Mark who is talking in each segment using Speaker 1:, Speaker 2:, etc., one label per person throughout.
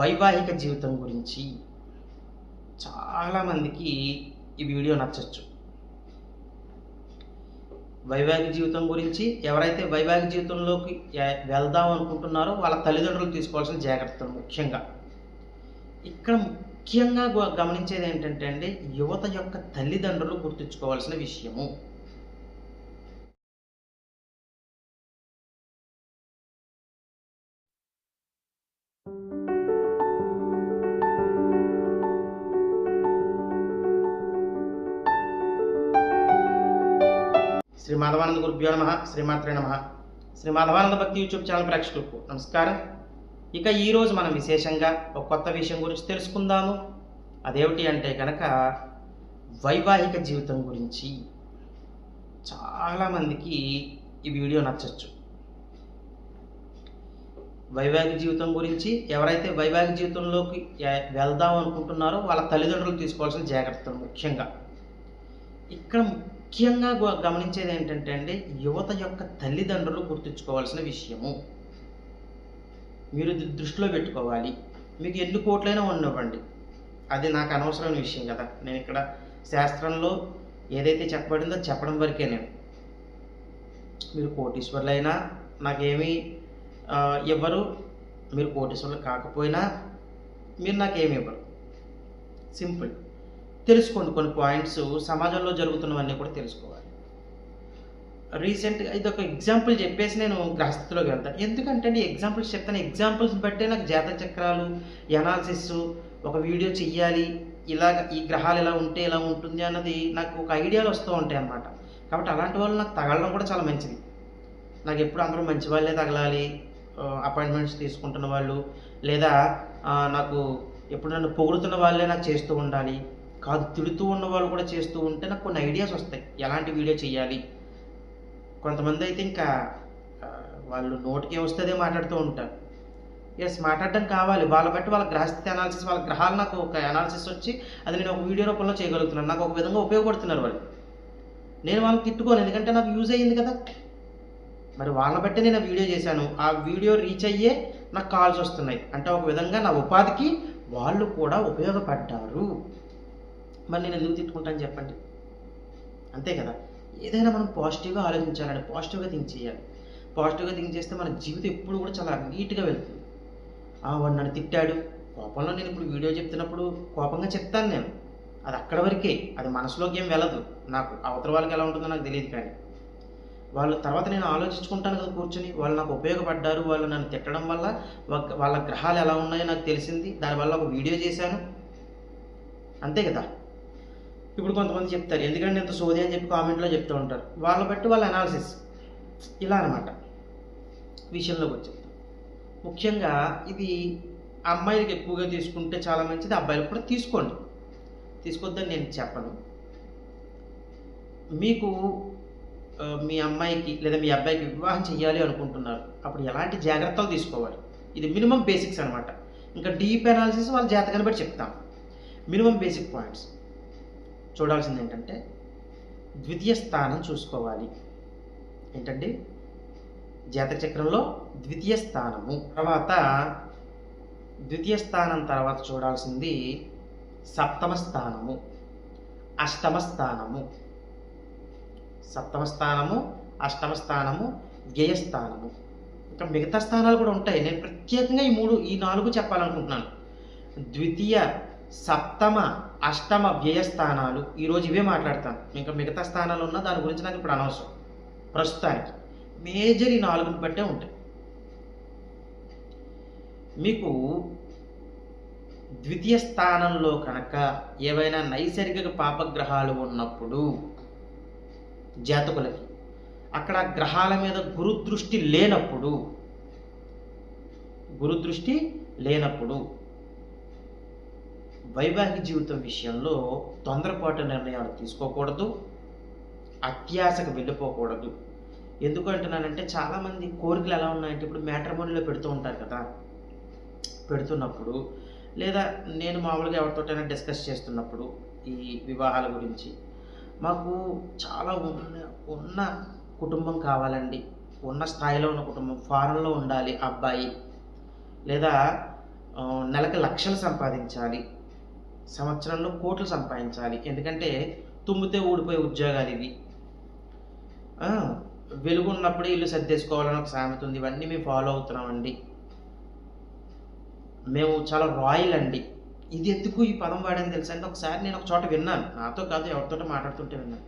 Speaker 1: వైవాహిక జీవితం గురించి చాలామందికి ఈ వీడియో నచ్చచ్చు. వైవాహిక జీవితం గురించి ఎవరైతే వైవాహిక జీవితంలోకి వెళ్దాం అనుకుంటున్నారో వాళ్ళ తల్లిదండ్రులు తీసుకోవాల్సిన జాగ్రత్తలు ముఖ్యంగా. ఇక్కడ ముఖ్యంగా గ- గమనించేది ఏంటంటే అండి యువత యొక్క తల్లిదండ్రులు గుర్తుంచుకోవాల్సిన విషయము. శ్రీ మాధవానంద గురుభ్యో నమ శ్రీమాత్రే నమ. శ్రీ మాధవానంద భక్తి యూట్యూబ్ ఛానల్ ప్రేక్షకులకు నమస్కారం. ఇక ఈరోజు మనం విశేషంగా ఒక కొత్త విషయం గురించి తెలుసుకుందాము. అదేమిటి అంటే కనుక వైవాహిక జీవితం గురించి చాలామందికి ఈ వీడియో నచ్చచ్చు. వైవాహిక జీవితం గురించి ఎవరైతే వైవాహిక జీవితంలోకి వెళ్దాం అనుకుంటున్నారో వాళ్ళ తల్లిదండ్రులు తీసుకోవాల్సిన జాగ్రత్తలు ముఖ్యంగా. ఇక్కడ ముఖ్యంగా గ- గమనించేది ఏంటంటే అండి యువత యొక్క తల్లిదండ్రులు గుర్తుంచుకోవాల్సిన విషయము. మీరు దృష్టిలో పెట్టుకోవాలి. మీకు ఎన్ని కోట్లైనా ఉండవండి అది నాకు అనవసరమైన విషయం కదా. నేను ఇక్కడ శాస్త్రంలో ఏదైతే చెప్పబడిందో చెప్పడం వరకే నేను. మీరు కోటీశ్వర్లైనా నాకేమీ ఇవ్వరు మీరు కోటీశ్వర్లు కాకపోయినా మీరు నాకేమి ఇవ్వరు. సింపుల్. తెలుసుకోండి కొన్ని పాయింట్స్. సమాజంలో జరుగుతున్నవన్నీ కూడా తెలుసుకోవాలి. రీసెంట్గా ఇది ఒక ఎగ్జాంపుల్ చెప్పేసి నేను గ్రహస్థితిలోకి వెళ్తాను ఎందుకంటే ఈ ఎగ్జాంపుల్స్ చెప్తాను. ఎగ్జాంపుల్స్ బట్టే నాకు జాత చక్రాలు ఎనాలిసిస్ ఒక వీడియో చెయ్యాలి. ఇలాగ ఈ గ్రహాలు ఇలా ఉంటే ఇలా ఉంటుంది అన్నది నాకు ఒక ఐడియాలు వస్తూ ఉంటాయి అన్నమాట. కాబట్టి అలాంటి వాళ్ళు నాకు తగలడం కూడా చాలా మంచిది. నాకు ఎప్పుడు అందరూ మంచి వాళ్ళే తగలాలి అపాయింట్మెంట్స్ తీసుకుంటున్న వాళ్ళు. లేదా నాకు ఎప్పుడు నన్ను పొగుడుతున్న వాళ్ళే నాకు చేస్తూ ఉండాలి. కాదు తిడుతూ ఉన్న వాళ్ళు కూడా చేస్తూ ఉంటే నాకు కొన్ని ఐడియాస్ వస్తాయి. ఎలాంటి వీడియో చేయాలి కొంతమంది అయితే ఇంకా వాళ్ళు నోటికి వస్తుందే మాట్లాడుతూ ఉంటారు. ఎస్ మాట్లాడడం కావాలి. వాళ్ళ బట్టి వాళ్ళ గ్రహస్థితి అనాలిసిస్ వాళ్ళ గ్రహాలు నాకు ఒక అనాలిసిస్ వచ్చి అది నేను ఒక వీడియో రూపంలో చేయగలుగుతున్నాను. నాకు ఒక విధంగా ఉపయోగపడుతున్నారు వాళ్ళు. నేను వాళ్ళని తిట్టుకోను ఎందుకంటే నాకు యూజ్ అయ్యింది కదా. మరి వాళ్ళ బట్టి నేను వీడియో చేశాను. ఆ వీడియో రీచ్ అయ్యే నాకు కాల్స్ వస్తున్నాయి. అంటే ఒక విధంగా నా ఉపాధికి వాళ్ళు కూడా ఉపయోగపడ్డారు. మళ్ళీ నేను ఎందుకు తిట్టుకుంటాను చెప్పండి. అంతే కదా? ఏదైనా మనం పాజిటివ్గా ఆలోచించాలండి పాజిటివ్గా థింక్ చేయాలి. పాజిటివ్గా థింక్ చేస్తే మన జీవితం ఎప్పుడు కూడా చాలా నీట్గా వెళ్తుంది. ఆ వాడు నన్ను తిట్టాడు. కోపంలో నేను ఇప్పుడు వీడియో చెప్తున్నప్పుడు కోపంగా చెప్తాను నేను. అది అక్కడ వరకే. అది మనసులోకి ఏం వెళ్ళదు. నాకు అవతల వాళ్ళకి ఎలా ఉంటుందో నాకు తెలియదు కానీ. వాళ్ళు తర్వాత నేను ఆలోచించుకుంటాను కదా కూర్చొని. వాళ్ళు నాకు ఉపయోగపడ్డారు. వాళ్ళు నన్ను తిట్టడం వల్ల వాళ్ళ గ్రహాలు ఎలా ఉన్నాయో నాకు తెలిసింది. దానివల్ల ఒక వీడియో చేశాను. అంతే కదా? ఇప్పుడు కొంతమంది చెప్తారు. ఎందుకంటే ఇంత సోది అని చెప్పి కామెంట్లో చెప్తూ ఉంటారు. వాళ్ళ బట్టి వాళ్ళ అనాలిసిస్ ఇలా అనమాట విషయంలోకి వచ్చేది ముఖ్యంగా ఇది అమ్మాయిలకు ఎక్కువగా తీసుకుంటే చాలా మంచిది. అబ్బాయిలకు కూడా తీసుకోండి. తీసుకోవద్దని నేను చెప్పను. మీకు మీ అమ్మాయికి లేదా మీ అబ్బాయికి వివాహం చేయాలి అనుకుంటున్నారు. అప్పుడు ఎలాంటి జాగ్రత్తలు తీసుకోవాలి? ఇది మినిమం బేసిక్స్ అనమాట ఇంకా డీప్ అనాలిసిస్ వాళ్ళ జాతకాన్ని బట్టి చెప్తాం. Minimum basic points. చూడాల్సింది ఏంటంటే ద్వితీయ స్థానం చూసుకోవాలి. ఏంటండి? జాతక చక్రంలో ద్వితీయ స్థానము. తర్వాత ద్వితీయ స్థానం తర్వాత చూడాల్సింది సప్తమ స్థానము. అష్టమ స్థానము. సప్తమ స్థానము అష్టమ స్థానము వ్యయస్థానము ఇంకా మిగతా స్థానాలు కూడా ఉంటాయి. నేను ప్రత్యేకంగా ఈ మూడు ఈ నాలుగు చెప్పాలనుకుంటున్నాను. ద్వితీయ సప్తమ అష్టమ వ్యయ స్థానాలు ఈరోజు ఇవే మాట్లాడతాను ఇంకా మిగతా స్థానాలు ఉన్నా దాని గురించి నాకు ఇప్పుడు అనవసరం. ప్రస్తుతానికి. మేజర్ ఈ నాలుగుని బట్టే ఉంటాయి. మీకు ద్వితీయ స్థానంలో కనుక ఏవైనా నైసర్గిక పాపగ్రహాలు ఉన్నప్పుడు జాతకులకి అక్కడ గ్రహాల మీద గురుదృష్టి లేనప్పుడు గురుదృష్టి లేనప్పుడు వైవాహిక జీవితం విషయంలో తొందరపాటు నిర్ణయాలు తీసుకోకూడదు అత్యాశకు వెళ్ళిపోకూడదు. ఎందుకు అంటున్నానంటే చాలామంది కోరికలు ఎలా ఉన్నాయంటే ఇప్పుడు మ్యాట్రమోనీలో పెడుతూ ఉంటారు కదా. పెడుతున్నప్పుడు లేదా నేను మామూలుగా ఎవరితోటైనా డిస్కస్ చేస్తున్నప్పుడు ఈ వివాహాల గురించి మాకు చాలా ఉన్న ఉన్న కుటుంబం కావాలండి. ఉన్న స్థాయిలో ఉన్న కుటుంబం ఫారెన్లో ఉండాలి అబ్బాయి. లేదా నెలకు నెలకి లక్షలు సంపాదించాలి. సంవత్సరంలో కోట్లు సంపాదించాలి. ఎందుకంటే తుమ్మితే ఊడిపోయే ఉద్యోగాలు ఇవి. వెలుగు ఉన్నప్పుడే ఇల్లు సర్దేసుకోవాలని ఒక సామెత ఉంది. ఇవన్నీ మేము ఫాలో అవుతున్నామండి. మేము చాలా రాయల్ అండి. ఇది ఎందుకు ఈ పదం వాడని తెలుసా అంటే ఒకసారి నేను ఒక చోట విన్నాను. నాతో కాదు ఎవరితో మాట్లాడుతుంటే విన్నాను.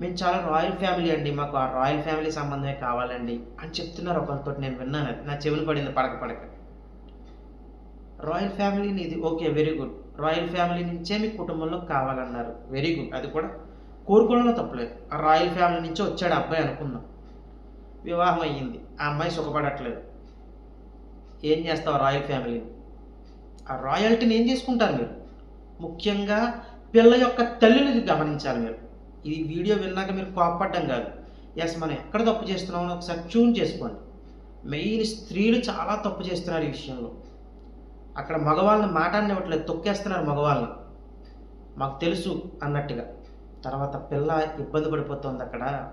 Speaker 1: మేము చాలా రాయల్ ఫ్యామిలీ అండి. మాకు ఆ రాయల్ ఫ్యామిలీ సంబంధమే కావాలండి అని చెప్తున్నారు ఒకరితో నేను విన్నాను. అది నా చెవులు పడింది పడక పడక. రాయల్ ఫ్యామిలీని ఇది okay very good royal family నుంచే మీ కుటుంబంలో కావాలన్నారు. Very good. అది కూడా కోరుకోవడంలో తప్పలేదు. ఆ రాయల్ ఫ్యామిలీ నుంచే వచ్చాడు అబ్బాయి అనుకుందాం. వివాహం అయ్యింది. ఆ అమ్మాయి సుఖపడట్లేదు. ఏం చేస్తావు రాయల్ ఫ్యామిలీని ఆ రాయల్టీని ఏం చేసుకుంటారు మీరు? ముఖ్యంగా పిల్ల యొక్క తల్లిని గమనించాలి మీరు. ఈ వీడియో విన్నాక మీరు కోపడ్డం కాదు. ఎస్ మనం ఎక్కడ తప్పు చేస్తున్నామో ఒకసారి ట్యూన్ చేసుకోండి. మెయిన్ స్త్రీలు చాలా తప్పు చేస్తున్నారు ఈ విషయంలో. అక్కడ మగవాళ్ళని మాట్లాడినివ్వట్లేదు తొక్కేస్తున్నారు మగవాళ్ళని మాకు తెలుసు అన్నట్టుగా. తర్వాత పిల్ల ఇబ్బంది పడిపోతుంది అక్కడ.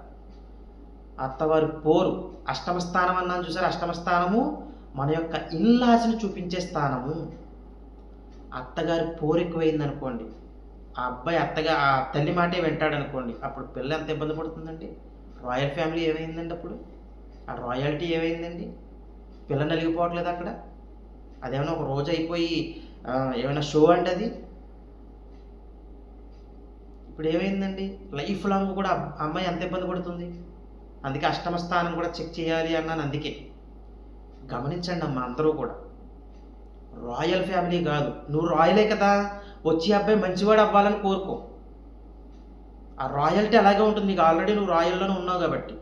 Speaker 1: అత్తవారి పోరు అష్టమ స్థానం అన్నాను చూసారు? అష్టమ స్థానము మన యొక్క ఇల్లాస్ని చూపించే స్థానము. అత్తగారి పోరు ఎక్కువైంది అనుకోండి ఆ అబ్బాయి అత్తగా ఆ తల్లి మాటే వింటాడు అనుకోండి అప్పుడు పిల్ల ఎంత ఇబ్బంది పడుతుందండి? రాయల్ ఫ్యామిలీ ఏమైందండి అప్పుడు? ఆ రాయల్టీ ఏమైందండి? పిల్ల నలిగిపోవట్లేదు అక్కడ? అదేమైనా ఒక రోజు అయిపోయి ఏమైనా షో అండి అది? ఇప్పుడు ఏమైందండి? లైఫ్ లాంగ్ కూడా అమ్మాయి ఎంత ఇబ్బంది పడుతుంది. అందుకే అష్టమ స్థానం కూడా చెక్ చేయాలి అన్నాను అందుకే. గమనించండి అమ్మ అందరూ కూడా. రాయల్ ఫ్యామిలీ కాదు. నువ్వు రాయలే కదా వచ్చి అబ్బాయి మంచివాడు అవ్వాలని కోరుకో. ఆ రాయల్టీ అలాగే ఉంటుంది. నీకు ఆల్రెడీ నువ్వు రాయల్లోనే ఉన్నావు కాబట్టి.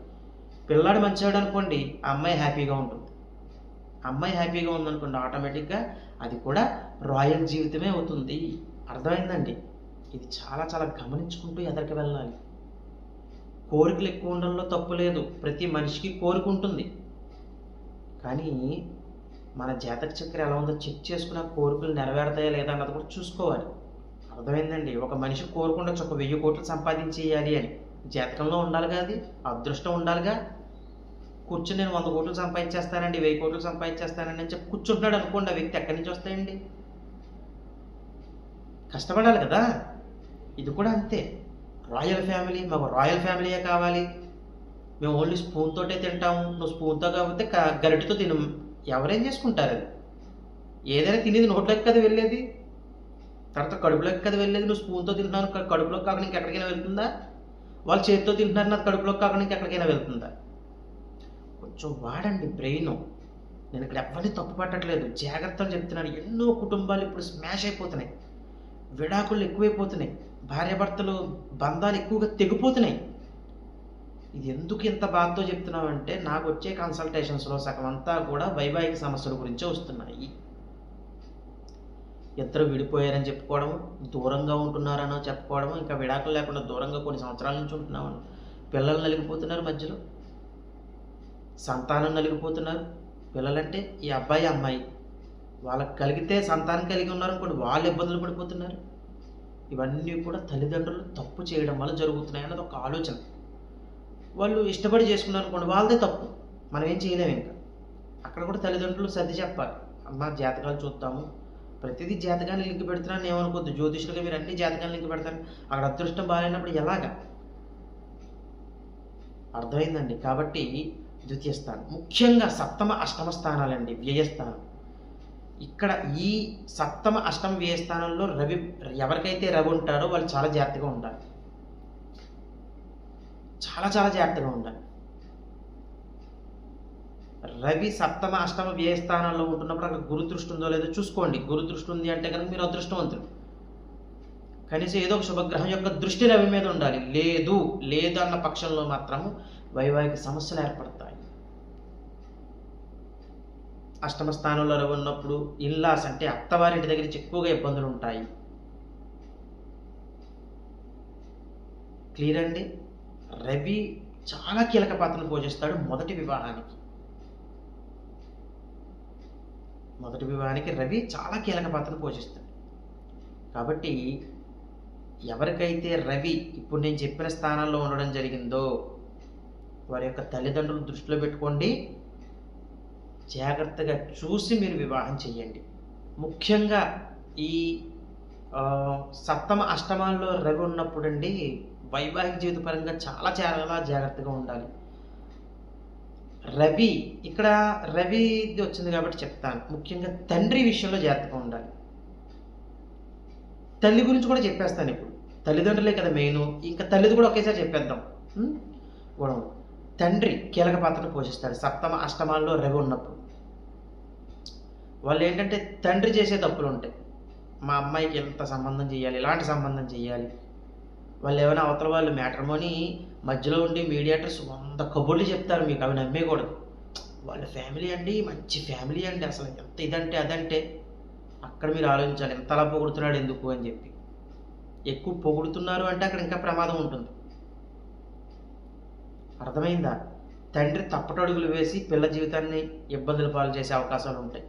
Speaker 1: పిల్లాడు మంచివాడు అనుకోండి ఆ అమ్మాయి హ్యాపీగా ఉంటుంది. అమ్మాయి హ్యాపీగా ఉందనుకోండి ఆటోమేటిక్గా అది కూడా రాయల్ జీవితమే అవుతుంది. అర్థమైందండి? ఇది చాలా చాలా గమనించుకుంటూ ఎదరికి వెళ్ళాలి. కోరికలు ఎక్కువ ఉండడంలో తప్పు లేదు. ప్రతి మనిషికి కోరిక ఉంటుంది. కానీ మన జాతక చక్ర ఎలా ఉందో చెక్ చేసుకున్న కోరికలు నెరవేరుతాయా లేదా అన్నది కూడా చూసుకోవాలి. అర్థమైందండి? ఒక మనిషి కోరుకుండా ఒక వెయ్యి కోట్లు సంపాదించేయాలి అని. జాతకంలో ఉండాలిగా అది అదృష్టం ఉండాలిగా కూర్చొని నేను వంద కోట్లు సంపాదించేస్తానండి వెయ్యి కోట్లు సంపాదించేస్తానండి అని చెప్పి కూర్చుంటున్నాడు అనుకోండి ఆ వ్యక్తి ఎక్కడి నుంచి వస్తాయండి? కష్టపడాలి కదా. ఇది కూడా అంతే. రాయల్ ఫ్యామిలీ మాకు రాయల్ ఫ్యామిలీయే కావాలి. మేము ఓన్లీ స్పూన్ తోటే తింటాము. నువ్వు స్పూన్తో కాకపోతే గరిటితో గరిటెతో తిను. ఎవరేం చేసుకుంటారు అది? ఏదైనా తినేది నోట్లోకి కదా వెళ్ళేది. తర్వాత కడుపులోకి కదా వెళ్ళేది. నువ్వు స్పూన్తో తింటున్నాను కడుపులోకి కాకుండా ఇంకెక్కడికైనా వెళ్తుందా? వాళ్ళు చేతితో తింటున్నారు నాకు కడుపులోకి కాకుండా ఇంకెక్కడికైనా వెళ్తుందా? కొంచెం వాడండి బ్రెయిన్ నేను ఇక్కడ ఎవరిని తప్పు పట్టట్లేదు. జాగ్రత్తలు చెప్తున్నాను. ఎన్నో కుటుంబాలు ఇప్పుడు స్మాష్ అయిపోతున్నాయి. విడాకులు ఎక్కువైపోతున్నాయి. భార్యాభర్తలు బంధాలు ఎక్కువగా తెగిపోతున్నాయి. ఇది ఎందుకు ఇంత బాధతో చెప్తున్నామంటే నాకు వచ్చే కన్సల్టేషన్స్లో సగం అంతా కూడా వైవాహిక సమస్యల గురించే వస్తున్నాయి. ఇద్దరు విడిపోయారని చెప్పుకోవడం దూరంగా ఉంటున్నారనో చెప్పుకోవడము ఇంకా విడాకులు లేకుండా దూరంగా కొన్ని సంవత్సరాల నుంచి ఉంటున్నామని. పిల్లలు నలిగిపోతున్నారు మధ్యలో. సంతానం నలిగిపోతున్నారు పిల్లలంటే ఈ అబ్బాయి అమ్మాయి. వాళ్ళకి కలిగితే సంతానం కలిగి ఉన్నారు అనుకోండి వాళ్ళు ఇబ్బందులు పడిపోతున్నారు. ఇవన్నీ కూడా తల్లిదండ్రులు తప్పు చేయడం వల్ల జరుగుతున్నాయి అన్నది ఒక ఆలోచన. వాళ్ళు ఇష్టపడి చేసుకున్నారు అనుకోండి వాళ్ళదే తప్పు. మనం ఏం చేయలేము ఇంకా. అక్కడ కూడా తల్లిదండ్రులు సర్ది చెప్పాలి. అమ్మ జాతకాలు చూద్దాము. ప్రతిదీ జాతకాన్ని లింక్ పెడుతున్నాను ఏమనుకోద్దు జ్యోతిష్యులుగా మీరు అన్ని జాతకాలు లింక్ పెడతారు. అక్కడ అదృష్టం బాగాలేనప్పుడు ఎలాగా? అర్థమైందండి. కాబట్టి ద్వితీయ స్థానం ముఖ్యంగా సప్తమ అష్టమ స్థానాలండి వ్యయస్థానం. ఇక్కడ ఈ సప్తమ అష్టమ వ్యయస్థానంలో రవి ఎవరికైతే రవి ఉంటారో వాళ్ళు చాలా జాగ్రత్తగా ఉండాలి. చాలా చాలా జాగ్రత్తగా ఉండాలి. రవి సప్తమ అష్టమ వ్యయస్థానంలో ఉంటున్నప్పుడు అక్కడ గురుదృష్టి ఉందో లేదో చూసుకోండి. గురుదృష్టి ఉంది అంటే కనుక మీరు అదృష్టవంతులు. కనీసం ఏదో ఒక శుభగ్రహం యొక్క దృష్టి రవి మీద ఉండాలి. లేదు లేదు అన్న పక్షంలో మాత్రము వైవాహిక సమస్యలు ఏర్పడతాయి. అష్టమ స్థానంలో రవి ఉన్నప్పుడు ఇల్లాస్ అంటే అత్తవారింటి దగ్గర నుంచి ఎక్కువగా ఇబ్బందులు ఉంటాయి. క్లియర్ అండి? రవి చాలా కీలక పాత్రను పోషిస్తాడు మొదటి వివాహానికి. మొదటి వివాహానికి రవి చాలా కీలక పాత్రను పోషిస్తాడు. కాబట్టి ఎవరికైతే రవి ఇప్పుడు నేను చెప్పిన స్థానాల్లో ఉండడం జరిగిందో వారి యొక్క తల్లిదండ్రులు దృష్టిలో పెట్టుకోండి. జాగ్రత్తగా చూసి మీరు వివాహం చేయండి ముఖ్యంగా ఈ సప్తమ అష్టమాల్లో రవి ఉన్నప్పుడు అండి వైవాహిక జీవిత పరంగా చాలా చాలా జాగ్రత్తగా ఉండాలి. రవి ఇక్కడ రవి ఇది వచ్చింది కాబట్టి చెప్తాను. ముఖ్యంగా తండ్రి విషయంలో జాగ్రత్తగా ఉండాలి. తల్లి గురించి కూడా చెప్పేస్తాను ఇప్పుడు. తల్లిదండ్రులే కదా మెయిన్ ఇంకా తల్లిది కూడా ఒకేసారి చెప్పేద్దాం. గొడవ. తండ్రి కీలక పాత్రను పోషిస్తాడు. సప్తమ అష్టమాల్లో రవి ఉన్నప్పుడు. వాళ్ళు ఏంటంటే తండ్రి చేసే తప్పులు ఉంటాయి. మా అమ్మాయికి ఎంత సంబంధం చేయాలి ఎలాంటి సంబంధం చేయాలి? వాళ్ళు ఏమైనా అవతల వాళ్ళు మ్యాట్రమోని మధ్యలో ఉండి మీడియేటర్స్ వంద కబుర్లు చెప్తారు మీకు అవి నమ్మేయకూడదు. వాళ్ళ ఫ్యామిలీ అండి మంచి ఫ్యామిలీ అండి అసలు. ఎంత ఇదంటే అదంటే అక్కడ మీరు ఆలోచించాలి ఎంతలా పొగుడుతున్నాడు ఎందుకు అని చెప్పి. ఎక్కువ పొగుడుతున్నారు అంటే అక్కడ ఇంకా ప్రమాదం ఉంటుంది. అర్థమైందా? తండ్రి తప్పటడుగులు వేసి పిల్ల జీవితాన్ని ఇబ్బందులు పాలు చేసే అవకాశాలు ఉంటాయి.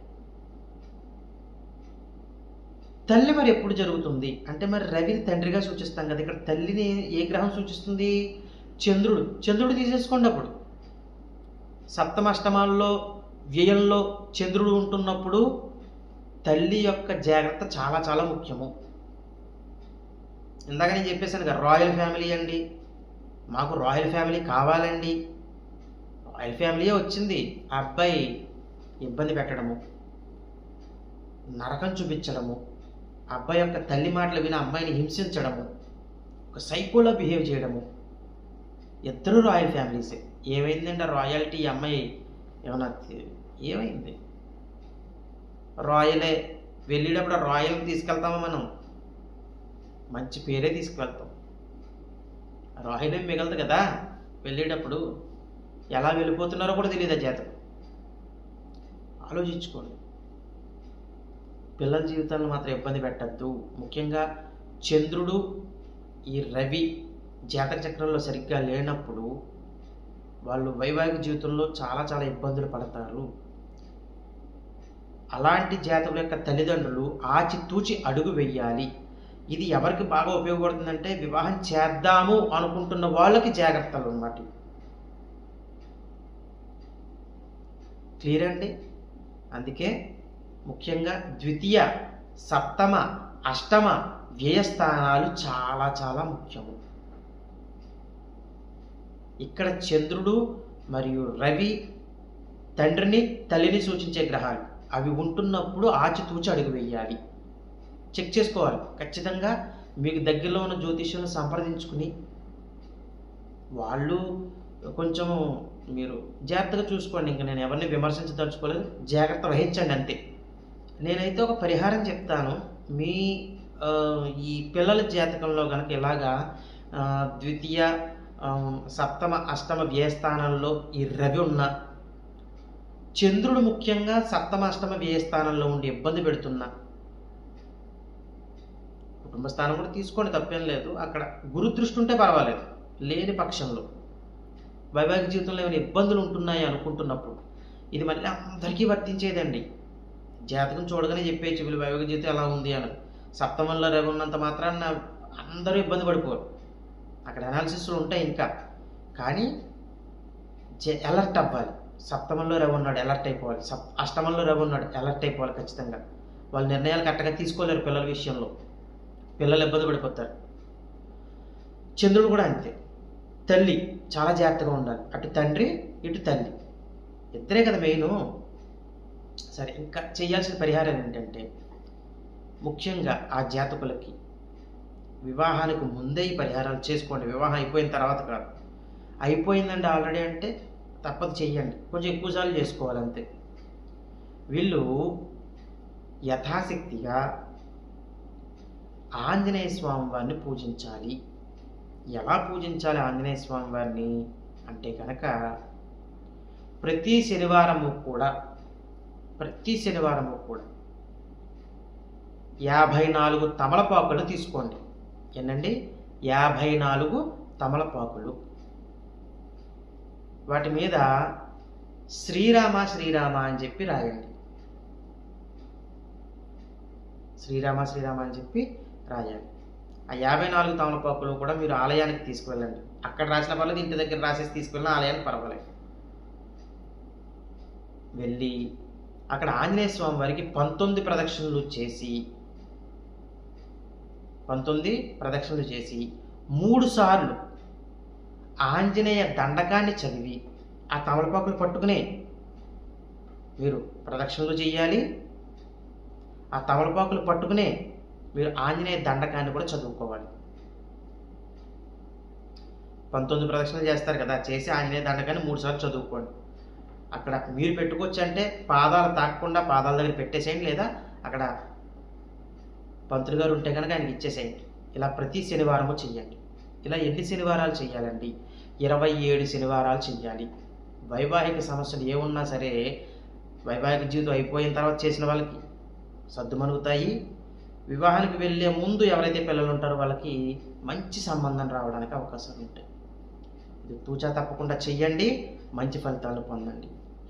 Speaker 1: తల్లి మరి ఎప్పుడు జరుగుతుంది? అంటే మరి రవిని తండ్రిగా సూచిస్తాం కదా ఇక్కడ తల్లిని ఏ గ్రహం సూచిస్తుంది? చంద్రుడు. చంద్రుడు తీసేసుకోండి అప్పుడు. సప్తమాష్టమాల్లో వ్యయంలో చంద్రుడు ఉంటున్నప్పుడు తల్లి యొక్క జాగ్రత్త చాలా చాలా ముఖ్యము. ఇందాక నేను చెప్పేశాను కదా రాయల్ ఫ్యామిలీ అండి. మాకు రాయల్ ఫ్యామిలీ కావాలండి. రాయల్ ఫ్యామిలీయే వచ్చింది. ఆ అబ్బాయి ఇబ్బంది పెట్టడము నరకం చూపించడము అబ్బాయి యొక్క తల్లి మాటలు విని అమ్మాయిని హింసించడము ఒక సైకోలో బిహేవ్ చేయడము. ఇద్దరు రాయల్ ఫ్యామిలీసే. ఏమైందంటే రాయల్టీ అమ్మాయి ఏమన్నా ఏమైంది? రాయలే వెళ్ళేటప్పుడు రాయల్ తీసుకెళ్తామా మనం? మంచి పేరే తీసుకువెళ్తాం. రాయల్ మిగలదు కదా? వెళ్ళేటప్పుడు ఎలా వెళ్ళిపోతున్నారో కూడా తెలియదు ఆ జాతకం. ఆలోచించుకోండి. పిల్లల జీవితాలను మాత్రం ఇబ్బంది పెట్టద్దు. ముఖ్యంగా చంద్రుడు ఈ రవి జాతక చక్రంలో సరిగ్గా లేనప్పుడు వాళ్ళు వైవాహిక జీవితంలో చాలా చాలా ఇబ్బందులు పడతారు. అలాంటి జాతకుల యొక్క తల్లిదండ్రులు ఆచితూచి అడుగు వెయ్యాలి ఇది ఎవరికి బాగా ఉపయోగపడుతుందంటే వివాహం చేద్దాము అనుకుంటున్న వాళ్ళకి జాగ్రత్తలు అన్నమాట. క్లియర్ అండి? అందుకే ముఖ్యంగా ద్వితీయ సప్తమ అష్టమ వ్యయస్థానాలు చాలా చాలా ముఖ్యము. ఇక్కడ చంద్రుడు మరియు రవి తండ్రిని తల్లిని సూచించే గ్రహాలు. అవి ఉంటున్నప్పుడు ఆచితూచి అడుగు వేయాలి. చెక్ చేసుకోవాలి. ఖచ్చితంగా మీకు దగ్గరలో ఉన్న జ్యోతిష్యులను సంప్రదించుకుని వాళ్ళు కొంచెం మీరు జాగ్రత్తగా చూసుకోండి. ఇంకా నేను ఎవరిని విమర్శించదలుచుకోలేదు. జాగ్రత్త వహించండి అంతే. నేనైతే ఒక పరిహారం చెప్తాను. మీ ఈ పిల్లల జాతకంలో కనుక ఇలాగా ద్వితీయ సప్తమ అష్టమ వ్యయస్థానంలో ఈ రవి ఉన్న చంద్రుడు ముఖ్యంగా సప్తమ అష్టమ వ్యయస్థానంలో ఉండి ఇబ్బంది పెడుతున్నా కుటుంబ స్థానం కూడా తీసుకోండి తప్పేం లేదు. అక్కడ గురు దృష్టి ఉంటే పర్వాలేదు. లేని పక్షంలో. వైవాహిక జీవితంలో ఏమైనా ఇబ్బందులు ఉంటున్నాయి అనుకుంటున్నప్పుడు ఇది మళ్ళీ అందరికీ వర్తించేదండి. జాతకం చూడగానే చెప్పేయచ్చు వీళ్ళు వైవాహిక జీవితం ఎలా ఉంది అని. సప్తమంలో రవి ఉన్నంత మాత్రాన అందరూ ఇబ్బంది పడిపోరు. అక్కడ అనాలిసిస్లు ఉంటాయి ఇంకా. కానీ జ అలర్ట్ అవ్వాలి. సప్తమంలో రవి ఉన్నాడు అలర్ట్ అయిపోవాలి. సప్ అష్టమంలో రవి ఉన్నాడు అలర్ట్ అయిపోవాలి ఖచ్చితంగా. వాళ్ళు నిర్ణయాలు కరెక్ట్గా తీసుకోలేరు పిల్లల విషయంలో. పిల్లలు ఇబ్బంది పడిపోతారు. చంద్రుడు కూడా అంతే. తల్లి చాలా జాగ్రత్తగా ఉండాలి. అటు తండ్రి ఇటు తల్లి. ఇద్దరే కదా మెయిన్ సరే ఇంకా చేయాల్సిన పరిహారం ఏంటంటే ముఖ్యంగా ఆ జాతకులకి వివాహానికి ముందే ఈ పరిహారాలు చేసుకోండి. వివాహం అయిపోయిన తర్వాత కాదు. అయిపోయిందండి ఆల్రెడీ అంటే తప్పదు చెయ్యండి. కొంచెం ఎక్కువసార్లు చేసుకోవాలి అంతే. వీళ్ళు యథాశక్తిగా ఆంజనేయ స్వామి వారిని పూజించాలి. ఎలా పూజించాలి ఆంజనేయ స్వామి వారిని? అంటే కనుక ప్రతి శనివారము కూడా ప్రతి శనివారము కూడా. యాభై నాలుగు తమలపాకులు తీసుకోండి. ఏంటండి యాభై నాలుగు తమలపాకులు. వాటి మీద శ్రీరామ శ్రీరామ అని చెప్పి రాయండి. శ్రీరామ శ్రీరామ అని చెప్పి రాయాలి. ఆ యాభై నాలుగు తమలపాకులు కూడా మీరు ఆలయానికి తీసుకువెళ్ళండి. అక్కడ రాసిన పర్లేదు ఇంటి దగ్గర రాసేసి తీసుకువెళ్ళిన ఆలయానికి పర్వాలేదు. వెళ్ళి అక్కడ ఆంజనేయ స్వామి వారికి పంతొమ్మిది ప్రదక్షిణలు చేసి పంతొమ్మిది ప్రదక్షిణలు చేసి మూడు సార్లు ఆంజనేయ దండకాన్ని చదివి ఆ తమలపాకులు పట్టుకునే మీరు ప్రదక్షిణలు చేయాలి. ఆ తమలపాకులు పట్టుకునే మీరు ఆంజనేయ దండకాన్ని కూడా చదువుకోవాలి. పంతొమ్మిది ప్రదక్షిణలు చేస్తారు కదా చేసి ఆంజనేయ దండకాన్ని మూడు సార్లు చదువుకోండి. అక్కడ మీరు పెట్టుకోవచ్చు అంటే పాదాలు తాకకుండా పాదాల దగ్గర పెట్టేసేయండి లేదా అక్కడ పంతులు గారు ఉంటే కనుక ఆయనకి ఇచ్చేసేయండి. ఇలా ప్రతి శనివారము చెయ్యండి. ఇలా ఎన్ని శనివారాలు చేయాలండి ఇరవై ఏడు శనివారాలు చెయ్యాలి. వైవాహిక సమస్యలు ఏమున్నా సరే వైవాహిక జీవితం అయిపోయిన తర్వాత చేసిన వాళ్ళకి సర్దుమనుగుతాయి వివాహానికి వెళ్ళే ముందు ఎవరైతే పిల్లలు ఉంటారో వాళ్ళకి మంచి సంబంధం రావడానికి అవకాశాలు ఉంటాయి. ఇది తూచా తప్పకుండా చెయ్యండి. మంచి ఫలితాలు పొందండి.